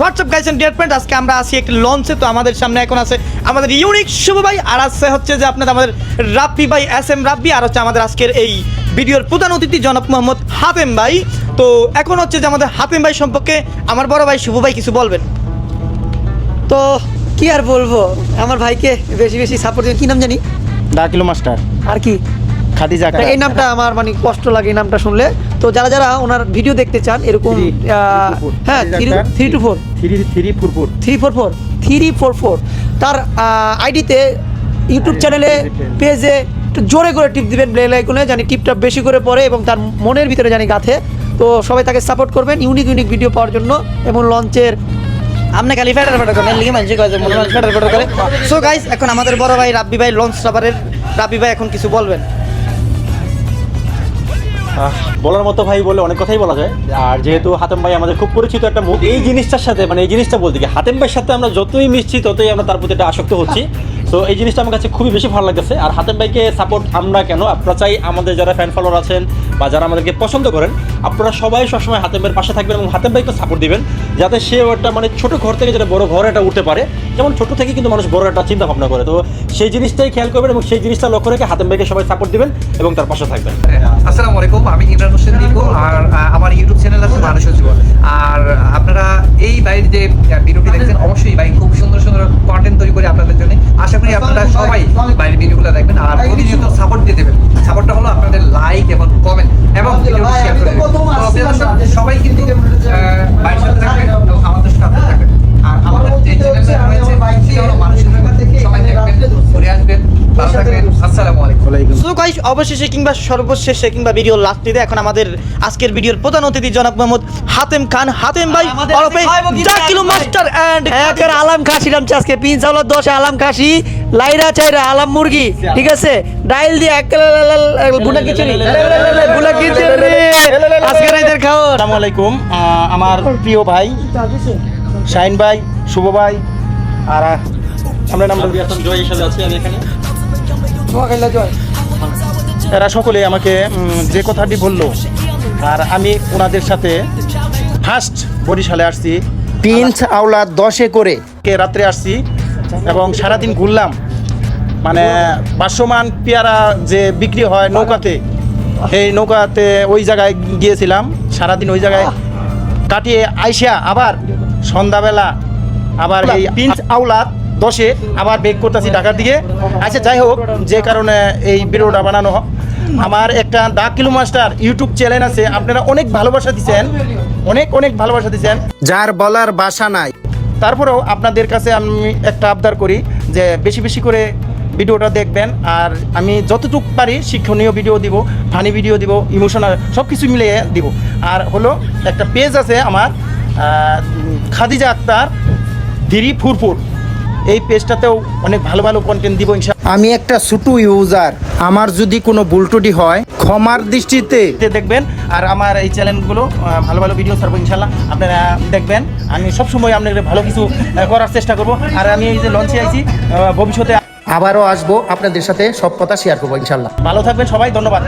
WhatsApp guys and dear friend আজকে আমরা আছি একটি লঞ্চে তো আমাদের সামনে এখন আছে আমাদের ইউনিক শুভ ভাই আর আছে হচ্ছে যে আপনাদের আমাদের রাব্বি ভাই এস এম রাব্বি আর হচ্ছে আমাদের আজকের এই ভিডিওর প্রধান অতিথি জনাব মোহাম্মদ হাতেম ভাই। তো এখন হচ্ছে যে আমাদের হাতেম ভাই সম্পর্কে আমার বড় ভাই শুভ ভাই কিছু বলবেন। তো কি আর বলব? আমার ভাইকে বেশি বেশি সাপোর্ট দিন কি নাম জানি? ডাকিলো মাস্টার। আর কি? খাদিজা তা এই নামটা আমার মানে কষ্ট লাগে এই নামটা শুনলে। তো যারা যারা ওনার ভিডিও দেখতে চান এরকম. হ্যাঁ three three two four. Three three four four three four four three four four. তার আইডিতে ইউটিউব চ্যানেলে পেজে একটু জোরে করে টিপ দিবেন বেল আইকনে জানি টিপটা বেশি করে পড়ে এবং তার মনের ভিতরে জানি গাথে। তো সবাই তাকে সাপোর্ট করবেন ইউনিক ইউনিক ভিডিও পাওয়ার জন্য এবং লঞ্চের আপনি খালি ফেটার ফেটার করেন লিগে মানুষ কয় যে মনে মানুষ ফেটার ফেটার করে? সো গাইস এখন আমাদের বড় ভাই রাব্বি ভাই লঞ্চ সাবারের রাব্বি ভাই এখন কিছু বলবেন। বলার মতো ভাই বলে অনেক কথাই বলা যায়। আর যেহেতু হাতেম ভাই আমাদের খুব পরিচিত একটা মুখ, এই জিনিসটার সাথে মানে এই জিনিসটা বলতে কি হাতেম ভাইয়ের সাথে আমরা যতই মিশছি, ততই আমরা তার প্রতি একটা আসক্ত হচ্ছি। তো এই জিনিসটা আমার কাছে খুবই বেশি ভালো লাগতেছে। আর হাতেম ভাইকে সাপোর্ট আমরা কেন? আপনারা চাই আমাদের যারা ফ্যান ফলোয়ার আছেন বা যারা আমাদেরকে পছন্দ করেন, আপনারা সবাই সবসময় হাতেম ভাইয়ের পাশে থাকবেন এবং হাতেম ভাইকে সাপোর্ট দিবেন, যাতে সে একটা মানে ছোট ঘর থেকে যেটা বড় ঘর একটা উঠতে পারে। যেমন ছোট থেকে কিন্তু মানুষ বড় একটা চিন্তা ভাবনা করে। তো সেই জিনিসটাই খেয়াল করবেন এবং সেই জিনিসটা লক্ষ্য রেখে হাতেম ভাইকে সবাই সাপোর্ট দিবেন এবং তার পাশে থাকবেন। আসসালামু আলাইকুম। আমি ইমরান হোসেন দীপু আর আমার ইউটিউব চ্যানেল আছে মানুষ জীবন। আর আপনারা এই বাইরের যে ভিডিওটি দেখছেন, অবশ্যই ভাই খুব সুন্দর সুন্দর কন্টেন্ট তৈরি করে আপনাদের জন্য আশা করি আপনারা সবাই বাইরের ভিডিওগুলো দেখবেন আর প্রতিনিয়ত সাপোর্ট দিয়ে দেবেন। সাপোর্টটা হলো আপনাদের লাইক এবং কমেন্ট এবং ভিডিওটি শেয়ার করে দেবেন। সবাই কিন্তু বাইরের সাথে থাকবেন আমাদের সাথে থাকবেন। আর আমাদের যে চ্যানেলটা রয়েছে সেটা হলো মানুষ জীবন সবাই দেখবেন, ঘুরে আসবেন, ভালো থাকবেন। আলাইকুম সো গাইস অবশেষে কিংবা সর্বশেষে কিংবা ভিডিও লাস্টিতে এখন আমাদের আজকের ভিডিওর প্রধান অতিথি জনাব মোহাম্মদ হাতেম খান হাতেম ভাই ওরফে জাকিলু মাস্টার এন্ড একের আলাম খাসি নামছে আজকে পিন চাউলার দশে আলাম খাসি লাইরা চাইরা আলাম মুরগি ঠিক আছে ডাইল দিয়ে এক গুনা খিচুড়ি গুনা খিচুড়ি আজকে খাওয়া আসসালামু আলাইকুম আমার প্রিয় ভাই শাহিন ভাই শুভ ভাই আর আমরা নাম জয়ের সাথে আছি আমি এখানে এরা সকলে আমাকে যে কথাটি বলল আর আমি ওনাদের সাথে ফার্স্ট বরিশালে আসছি। পিঞ্চ আওলা দশে করে। কে রাত্রে আসছি এবং সারাদিন ঘুরলাম। মানে বাসমান পেয়ারা যে বিক্রি হয় নৌকাতে সেই নৌকাতে ওই জায়গায় গিয়েছিলাম। সারাদিন ওই জায়গায় কাটিয়ে আইসা আবার সন্ধ্যাবেলা আবার এই পিঞ্চ আউলাত দশে আবার বেক করতেছি ঢাকার দিকে। আচ্ছা যাই হোক যে কারণে এই ভিডিওটা বানানো হয় আমার একটা the kilo master YouTube channel আছে আপনারা অনেক ভালোবাসা দিচ্ছেন অনেক অনেক ভালোবাসা দিচ্ছেন যার বলার বাসা নাই। তারপরেও আপনাদের কাছে আমি একটা আবদার করি যে বেশি বেশি করে ভিডিওটা দেখবেন আর আমি যতটুকু পারি শিক্ষণীয় ভিডিও দিব ফানি ভিডিও দিব ইমোশনাল সব কিছু মিলিয়ে দিব। আর হলো একটা পেজ আছে আমার খাদিজা আক্তার ধীরি ফুরফুর। এই পেজটাতেও অনেক ভালো ভালো কন্টেন্ট দিব আমি একটা ছোট ইউজার আমার যদি কোনো বুলটুটি হয় ক্ষমার দৃষ্টিতে দেখবেন আর আমার এই চ্যানেলগুলো ভালো ভালো ভিডিও ছাড়বো ইনশাল্লাহ। আপনারা দেখবেন আমি সবসময় আপনাদের ভালো কিছু করার চেষ্টা করব। আর আমি এই যে লঞ্চে আইছি ভবিষ্যতে আবারও আসব আপনাদের সাথে সব কথা শেয়ার করব ইনশাল্লাহ। ভালো থাকবেন সবাই ধন্যবাদ।